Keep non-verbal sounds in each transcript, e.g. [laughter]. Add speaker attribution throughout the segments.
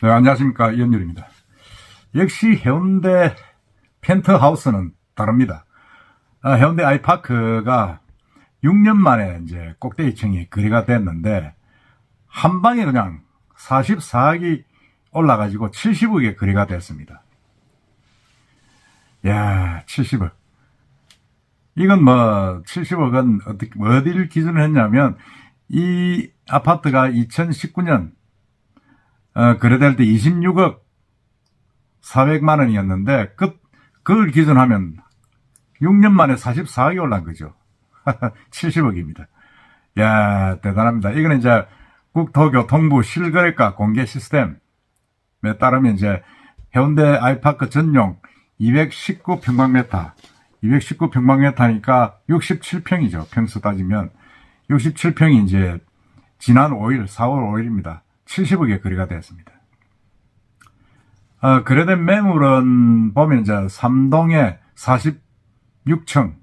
Speaker 1: 네, 안녕하십니까. 이현율입니다. 역시 해운대 펜트하우스는 다릅니다. 아, 해운대 아이파크가 6년 만에 이제 꼭대기층이 거래가 됐는데, 한 방에 그냥 44억이 올라가지고 70억에 거래가 됐습니다. 야 70억. 이건 뭐, 70억은 어떻게, 어디를 기준으로 했냐면, 이 아파트가 2019년 어, 거래될 때 26억 400만 원이었는데 그, 그걸 기준하면 6년 만에 44억이 올란 거죠. [laughs] 70억입니다. 야 대단합니다. 이거는 이제 국토교통부 실거래가 공개 시스템에 따르면 이제 해운대 아이파크 전용 219평방미터 219평방미터니까 67평이죠. 평수 따지면 67평이 이제 지난 5일 4월 5일입니다. 70억에 거래가 되었습니다. 어, 거래된 매물은 보면 이제 삼동에 46층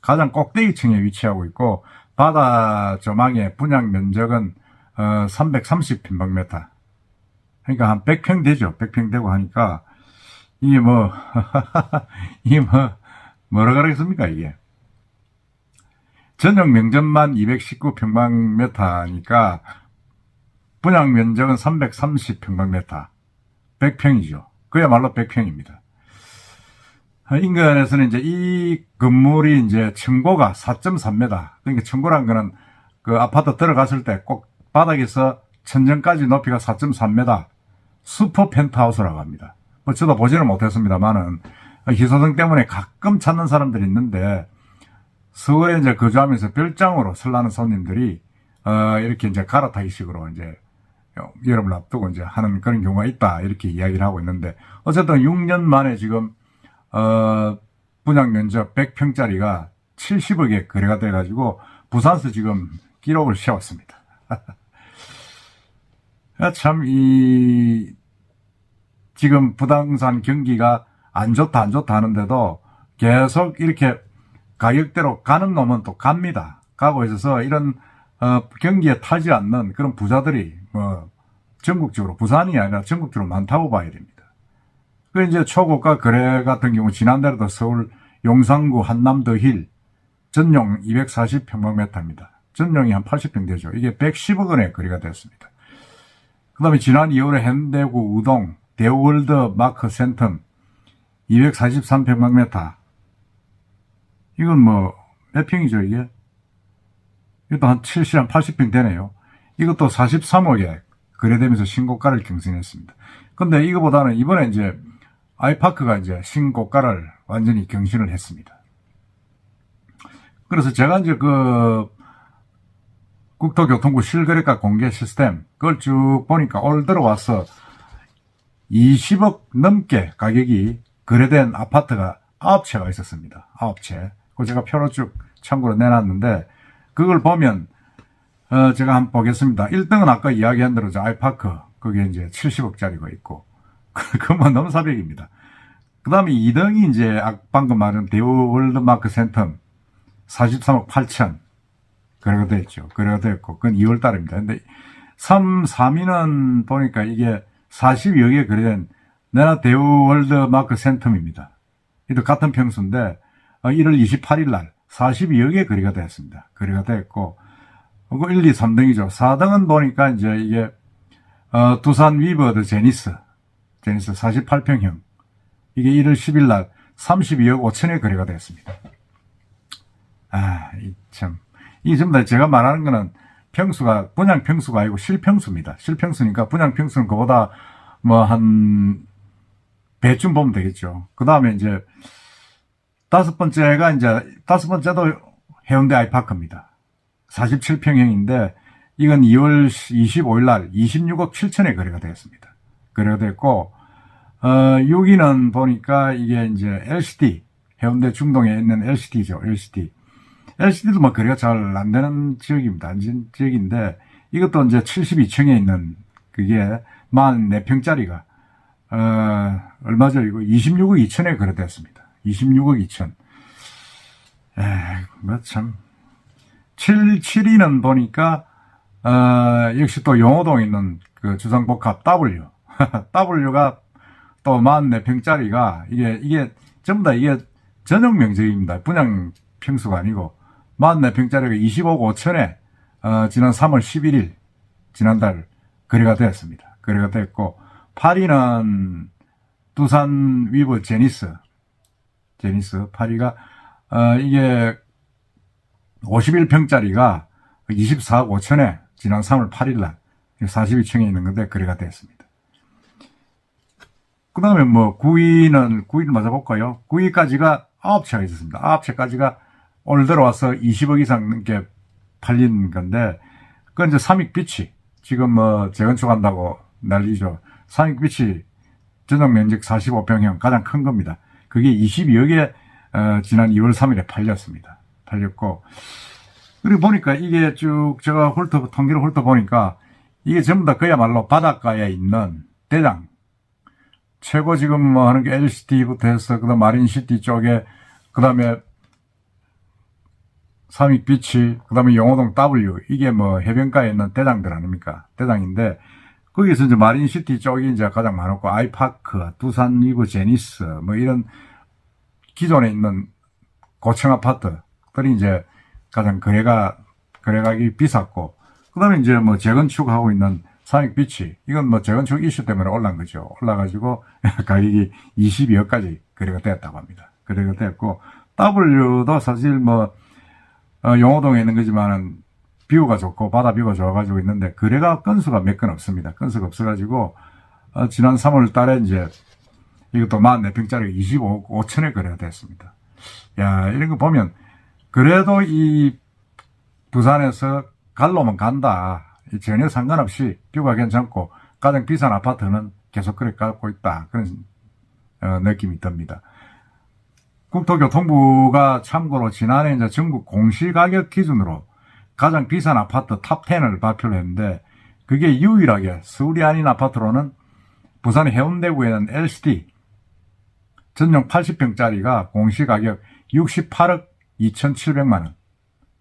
Speaker 1: 가장 꼭대기층에 위치하고 있고 바다 조망의 분양 면적은 어, 330평방미터 그러니까 한 100평 되죠. 100평 되고 하니까 이게 뭐 [laughs] 이게 뭐 뭐라 그러겠습니까 이게 전용 명점만 219평방미터니까 분양 면적은 330평방미터 100평이죠. 그야말로 100평입니다. 인근에서는 이제 이 건물이 이제 층고가 4.3m. 그러니까 층고란 거는 그 아파트 들어갔을 때 꼭 바닥에서 천정까지 높이가 4.3m. 슈퍼 펜트하우스라고 합니다. 뭐 저도 보지는 못했습니다만은 희소성 때문에 가끔 찾는 사람들이 있는데 서울에 이제 거주하면서 별장으로 설라는 손님들이 어 이렇게 이제 갈아타기식으로 이제 여름을 앞두고 이제 하는 그런 경우가 있다 이렇게 이야기를 하고 있는데 어쨌든 6년 만에 지금 어 분양 면적 100평짜리가 70억에 거래가 돼 가지고 부산서 지금 기록을 세웠습니다. [laughs] 참 이 지금 부동산 경기가 안 좋다 안 좋다 하는데도 계속 이렇게 가격대로 가는 놈은 또 갑니다. 가고 있어서 이런 어, 경기에 타지 않는 그런 부자들이 뭐 전국적으로 부산이 아니라 전국적으로 많다고 봐야 됩니다. 그 이제 초고가 거래 같은 경우 지난달에도 서울 용산구 한남더 힐 전용 240평방미터입니다. 전용이 한 80평 되죠. 이게 110억 원에 거래가 됐습니다. 그 다음에 지난 2월에 현대구 우동 대월드 마크 센텀 243평방미터 이건 뭐 몇 평이죠 이게? 이것도 한 70, 한 80평 되네요. 이것도 43억에 거래되면서 신고가를 경신했습니다. 근데 이거보다는 이번에 이제 아이파크가 이제 신고가를 완전히 경신을 했습니다. 그래서 제가 이제 그 국토교통부 실거래가 공개 시스템 그걸 쭉 보니까 올 들어와서 20억 넘게 가격이 거래된 아파트가 9채가 있었습니다. 9채. 그 제가 표로 쭉 참고로 내놨는데 그걸 보면 어 제가 한번 보겠습니다. 1등은 아까 이야기한 대로 저 아이파크 그게 이제 70억짜리가 있고 [laughs] 그뭐 너무 사백입니다. 그 다음에 2등이 이제 아- 방금 말한 대우 월드마크 센텀 43억 8천 거래가 됐죠. 거래가 됐고 그건 2월 달입니다. 근데 3, 3위는 보니까 이게 42억에 거래된 내나 대우 월드마크 센텀입니다. 이도 같은 평수인데 어, 1월 28일 날 42억에 거래가 됐습니다. 거래가 됐고 그리고 1, 2, 3등이죠. 4등은 보니까 이제 이게 어, 두산 위버드 제니스 제니스 48평형 이게 1월 10일 날 32억 5천에 거래가 됐습니다. 아, 이 참. 이 전부 다 제가 말하는 거는 평수가, 분양 평수가 아니고 실평수입니다. 실평수니까 분양 평수는 그보다 뭐 한 배쯤 보면 되겠죠. 그 다음에 이제 다섯 번째가 이제 다섯 번째도 해운대 아이파크입니다. 47평형인데 이건 2월 25일 날 26억 7천에 거래가 되었습니다. 거래가 됐고 어, 여기는 보니까 이게 이제 LCD 해운대 중동에 있는 LCD죠. LCD. LCD도 뭐 거래가 잘 안 되는 지역입니다. 안 지역인데 이것도 이제 72층에 있는 그게 44평짜리가 어, 얼마죠? 이거 26억 2천에 거래됐습니다. 26억 2천. 에, 뭐 참. 7, 7위는 보니까, 어, 역시 또 용호동에 있는 그 주상복합 W. [laughs] W가 또 44평짜리가 이게 이게 전부 다 이게 전용 면적입니다. 분양 평수가 아니고 44평짜리가 25억 5천에 어, 지난 3월 11일 지난달 거래가 되었습니다. 거래가 됐고 파리는 두산 위브 제니스 제니스 파리가 어, 이게 51평짜리가 24억 5천에 지난 3월 8일 날 42층에 있는 건데 거래가 됐습니다. 그 다음에 뭐 9위는 9위를 맞아볼까요? 9위까지가 9채가 있었습니다. 9채까지가 올 들어와서 20억 이상 넘게 팔린 건데 그건 이제 삼익비치 지금 뭐 재건축한다고 난리죠. 삼익비치 전용 면적 45평형 가장 큰 겁니다. 그게 22억에 어, 지난 2월 3일에 팔렸습니다. 팔렸고. 그리고 보니까 이게 쭉 제가 훑어 통계를 훑어 보니까 이게 전부 다 그야말로 바닷가에 있는 대장. 최고 지금 뭐 하는 게 LCT부터 해서 그다음 마린시티 쪽에 그다음에 삼익비치 그다음에 용호동 W. 이게 뭐 해변가에 있는 대장들 아닙니까? 대장인데 거기서 이제 마린시티 쪽이 이제 가장 많았고 아이파크 두산 리브 제니스 뭐 이런 기존에 있는 고층 아파트 들이 이제 가장 거래가 거래가격이 비쌌고 그다음에 이제 뭐 재건축하고 있는 삼익비치 이건 뭐 재건축 이슈 때문에 올라간 거죠. 올라가지고 [laughs] 가격이 22억까지 거래가 됐다고 합니다. 거래가 됐고 W도 사실 뭐 어, 용호동에 있는 거지만은 뷰가 좋고 바다 뷰가 좋아가지고 있는데 거래가 건수가 몇 건 없습니다. 건수가 없어가지고 어, 지난 3월 달에 이제 이것도 44평짜리 25억 5천에 거래가 됐습니다. 야 이런 거 보면 그래도 이 부산에서 갈로만 간다. 이 전혀 상관없이 뷰가 괜찮고 가장 비싼 아파트는 계속 그래 갖고 있다. 그런 어, 느낌이 듭니다. 국토교통부가 참고로 지난해 이제 전국 공시가격 기준으로 가장 비싼 아파트 탑10을 발표를 했는데 그게 유일하게 서울이 아닌 아파트로는 부산 해운대구에 있는 LCD 전용 80평짜리가 공시가격 68억 2,700만 원.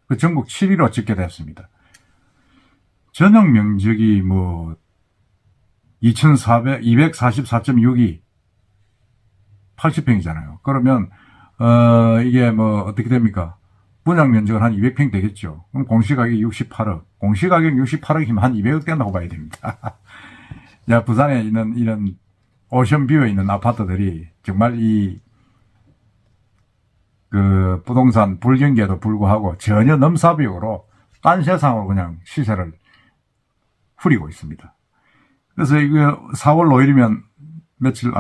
Speaker 1: 그 전국 7위로 찍게 됐습니다. 전용 면적이 뭐 2,400, 244.62 80평이잖아요. 그러면 어 이게 뭐 어떻게 됩니까? 분양 면적은 한 200평 되겠죠. 그럼 공시가격 68억. 공시가격 68억이면 한 200억 된다고 봐야 됩니다. [laughs] 야, 부산에 있는 이런 오션뷰에 있는 아파트들이 정말 이, 그, 부동산 불경기에도 불구하고 전혀 넘사벽으로 딴 세상으로 그냥 시세를 후리고 있습니다. 그래서 이거 4월 5일이면 며칠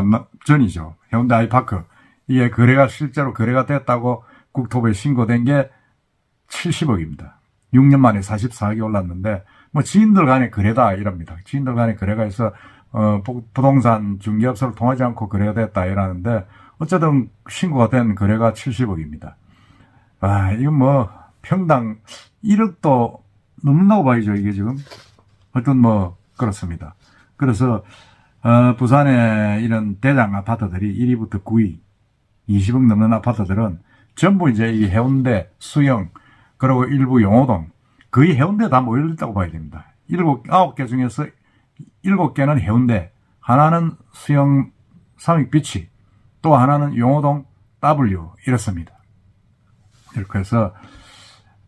Speaker 1: 전이죠. 해운대 아이파크. 이게 거래가 실제로 거래가 됐다고 국토부에 신고된 게 70억입니다. 6년 만에 44억이 올랐는데 뭐 지인들 간의 거래다 이럽니다. 지인들 간의 거래가 있어 어, 부- 부동산 중개업소를 통하지 않고 거래가 됐다 이러는데 어쨌든 신고가 된 거래가 70억입니다. 아 이건 뭐 평당 1억도 넘는다고 봐야죠 이게 지금 하여튼 뭐 그렇습니다. 그래서 어, 부산의 이런 대장 아파트들이 1위부터 9위 20억 넘는 아파트들은 전부 이제 이 해운대, 수영, 그리고 일부 용호동, 거의 해운대 다 모여있다고 봐야 됩니다. 일곱, 아홉 개 중에서 일곱 개는 해운대, 하나는 수영 삼익비치, 또 하나는 용호동 W, 이렇습니다. 해서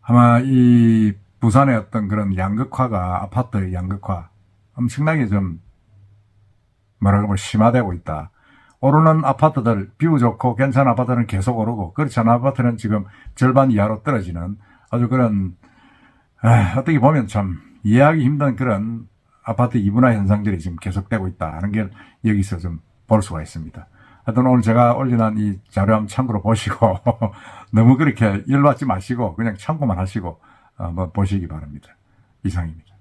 Speaker 1: 아마 이 부산의 어떤 그런 양극화가, 아파트의 양극화, 엄청나게 좀, 뭐라 그러면 심화되고 있다. 오르는 아파트들, 뷰 좋고 괜찮은 아파트는 계속 오르고, 그렇지 않은 아파트는 지금 절반 이하로 떨어지는 아주 그런, 아, 어떻게 보면 참 이해하기 힘든 그런 아파트 이분화 현상들이 지금 계속되고 있다 하는 게 여기서 좀 볼 수가 있습니다. 하여튼 오늘 제가 올려놓은 이 자료 한번 참고로 보시고, [laughs] 너무 그렇게 열받지 마시고, 그냥 참고만 하시고, 어, 한번 보시기 바랍니다. 이상입니다.